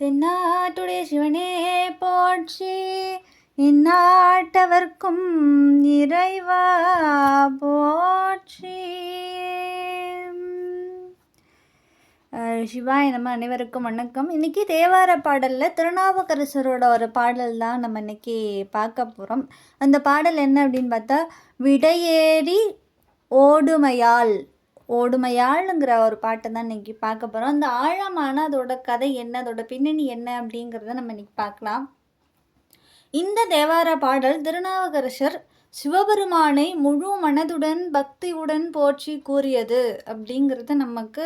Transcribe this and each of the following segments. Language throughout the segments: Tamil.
தென்னாட்டுடைய சிவனே போற்றி. இந்நாட்டவர்க்கும் இறைவா போற்றி. சிவாய நம்ம அனைவருக்கும் வணக்கம். இன்றைக்கி தேவார பாடலில் திருநாவுக்கரசரோட ஒரு பாடல் தான் நம்ம இன்றைக்கி பார்க்க போகிறோம் அந்த பாடல் என்ன அப்படின்னு பார்த்தா விடையேறி ஓடுமையால் ஓடுமையாளுங்கிற ஒரு பாட்டை தான் இன்னைக்கு பார்க்க போகிறோம் அந்த ஆழமான அதோட கதை என்ன அதோட பின்னணி என்ன அப்படிங்கிறத நம்ம இன்னைக்கு பார்க்கலாம். இந்த தேவார பாடல் திருநாவுக்கரசர் சிவபெருமானை முழு மனதுடன் பக்தியுடன் போற்றி கூறியது அப்படிங்கிறது நமக்கு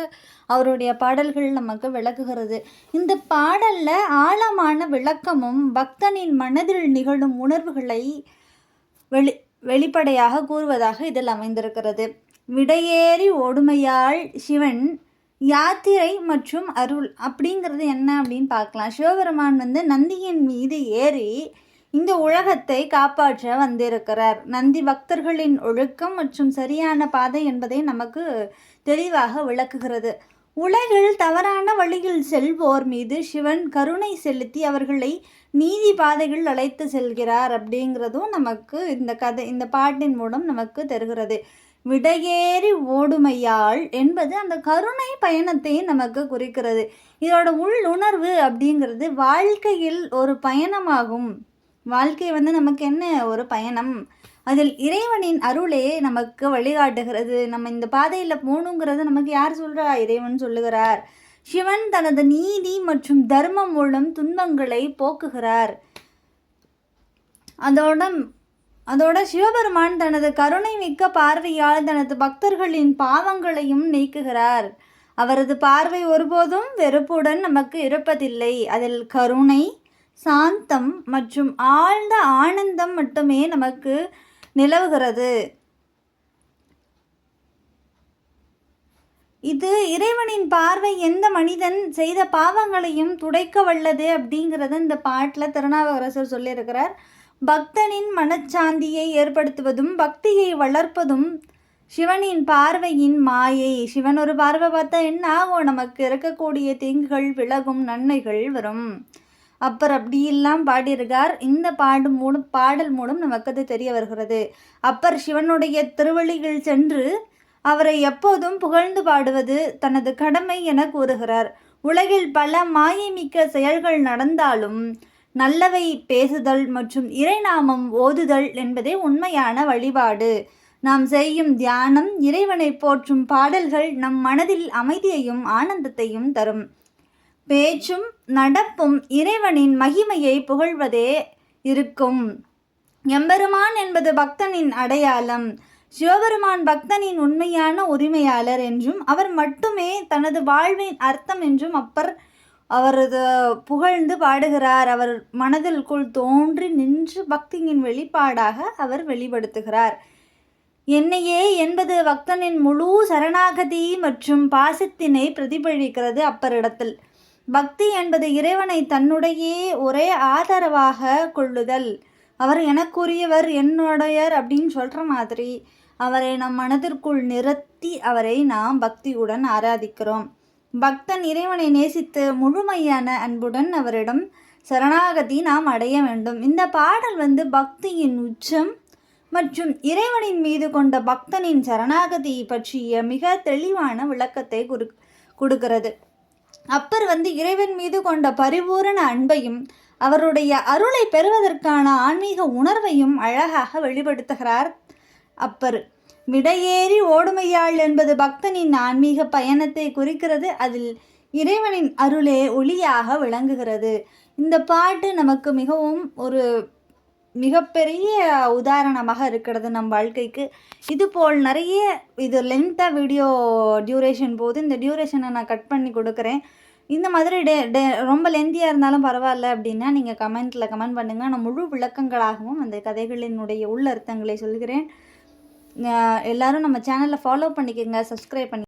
அவருடைய பாடல்கள் நமக்கு விளக்குகிறது. இந்த பாடலில் ஆழமான விளக்கமும் பக்தனின் மனதில் நிகழும் உணர்வுகளை வெளி வெளிப்படையாக கூறுவதாக இதில் அமைந்திருக்கிறது. விடையேறி ஓடுமையாள் சிவன் யாத்திரை மற்றும் அருள் அப்படிங்கிறது என்ன அப்படின்னு பார்க்கலாம். சிவபெருமான் வந்து நந்தியின் மீது ஏறி இந்த உலகத்தை காப்பாற்ற வந்திருக்கிறார். நந்தி பக்தர்களின் ஒழுக்கம் மற்றும் சரியான பாதை என்பதை நமக்கு தெளிவாக விளக்குகிறது. உலகில் தவறான வழியில் செல்வோர் மீது சிவன் கருணை செலுத்தி அவர்களை நீதி பாதைகள் அழைத்து செல்கிறார் அப்படிங்கிறதும் நமக்கு இந்த கதை இந்த பாட்டின் மூலம் நமக்கு தருகிறது. விடையேறி ஓடுமையாள் என்பது அந்த கருணை பயணத்தை நமக்கு குறிக்கிறது. இதோட உள்ளுணர்வு அப்படிங்கிறது வாழ்க்கையில் ஒரு பயணமாகும். வாழ்க்கை வந்து நமக்கு என்ன ஒரு பயணம்? அதில் இறைவனின் அருளே நமக்கு வழிகாட்டுகிறது. நம்ம இந்த பாதையில் போகணுங்கிறது நமக்கு யார் சொல்கிறா இறைவன் சொல்லுகிறார். சிவன் தனது நீதி மற்றும் தர்மம் மூலம் துன்பங்களை போக்குகிறார். அதோட அதோட சிவபெருமான் தனது கருணை மிக்க பார்வையால் தனது பக்தர்களின் பாவங்களையும் நீக்குகிறார். அவரது பார்வை ஒருபோதும் வெறுப்புடன் நமக்கு இருப்பதில்லை. அதில் கருணை சாந்தம் மற்றும் ஆழ்ந்த ஆனந்தம் மட்டுமே நமக்கு நிலவுகிறது. இது இறைவனின் பார்வை எந்த மனிதன் செய்த பாவங்களையும் துடைக்க வல்லது அப்படிங்கிறத இந்த பாட்டில் திருநாவுக்கரசர் சொல்லியிருக்கிறார். பக்தனின் மனச்சாந்தியை ஏற்படுத்துவதும் பக்தியை வளர்ப்பதும் சிவனின் பார்வையின் மாயை. சிவன் ஒரு பார்வை பார்த்தா என்ன ஆகும் நமக்கு இருக்கக்கூடிய தீங்குகள் விலகும் நன்மைகள் வரும். அப்பர் அப்படியெல்லாம் பாடியிருக்கார். இந்த பாடு மூலம் பாடல் மூலம் நமக்கு அது தெரிய வருகிறது. அப்பர் சிவனுடைய திருவழிகள் சென்று அவரை எப்போதும் புகழ்ந்து பாடுவது தனது கடமை என கூறுகிறார். உலகில் பல மாயை மிக்க செயல்கள் நடந்தாலும் நல்லவை பேசுதல் மற்றும் இறைநாமம் ஓதுதல் என்பதே உண்மையான வழிபாடு. நாம் செய்யும் தியானம் இறைவனை போற்றும் பாடல்கள் நம் மனதில் அமைதியையும் ஆனந்தத்தையும் தரும். பேச்சும் நடப்பும் இறைவனின் மகிமையை புகழ்வதே இருக்கும். எம்பெருமான் என்பது பக்தனின் அடையாளம். சிவபெருமான் பக்தனின் உண்மையான உரிமையாளர் என்றும் அவர் மட்டுமே தனது வாழ்வின் அர்த்தம் என்றும் அப்பர் அவரது புகழ்ந்து பாடுகிறார். அவர் மனதிற்குள் தோன்றி நின்று பக்தியின் வெளிப்பாடாக அவர் வெளிப்படுத்துகிறார். என்னையே என்பது பக்தனின் முழு சரணாகதி மற்றும் பாசத்தினை பிரதிபலிக்கிறது அப்பரிடத்தில். பக்தி என்பது இறைவனை தன்னுடையே ஒரே ஆதரவாக கொள்ளுதல். அவர் எனக்குரியவர் என்னுடையர் அப்படின்னு சொல்கிற மாதிரி அவரை நம் மனதிற்குள் நிறுத்தி அவரை நாம் பக்தியுடன் ஆராதிக்கிறோம். பக்தன் இறைவனை நேசித்து முழுமையான அன்புடன் அவரிடம் சரணாகதி நாம் அடைய வேண்டும். இந்த பாடல் வந்து பக்தியின் உச்சம் மற்றும் இறைவனின் மீது கொண்ட பக்தனின் சரணாகதி பற்றிய மிக தெளிவான விளக்கத்தை குறு கொடுக்கிறது. அப்பர் வந்து இறைவன் மீது கொண்ட பரிபூரண அன்பையும் அவருடைய அருளை பெறுவதற்கான ஆன்மீக உணர்வையும் அழகாக வெளிப்படுத்துகிறார் அப்பர். விடையேறி ஓடுமையாள் என்பது பக்தனின் ஆன்மீக பயணத்தை குறிக்கிறது. அதில் இறைவனின் அருளே ஒளியாக விளங்குகிறது. இந்த பாட்டு நமக்கு மிகவும் ஒரு மிகப்பெரிய உதாரணமாக இருக்கிறது நம் வாழ்க்கைக்கு. இது போல் நிறைய இது லென்த்தாக வீடியோ டியூரேஷன் போது இந்த டியூரேஷனை நான் கட் பண்ணி கொடுக்குறேன். இந்த மாதிரி டே டே ரொம்ப லென்த்தியாக இருந்தாலும் பரவாயில்ல அப்படின்னா நீங்கள் கமெண்ட்டில் கமெண்ட் பண்ணுங்கள் நான் முழு விளக்கங்களாகவும் அந்த கதைகளினுடைய உள்ளர்த்தங்களை சொல்கிறேன். எல்லாரும் நம்ம சேனலை ஃபாலோ பண்ணிக்கோங்க சப்ஸ்கிரைப் பண்ணி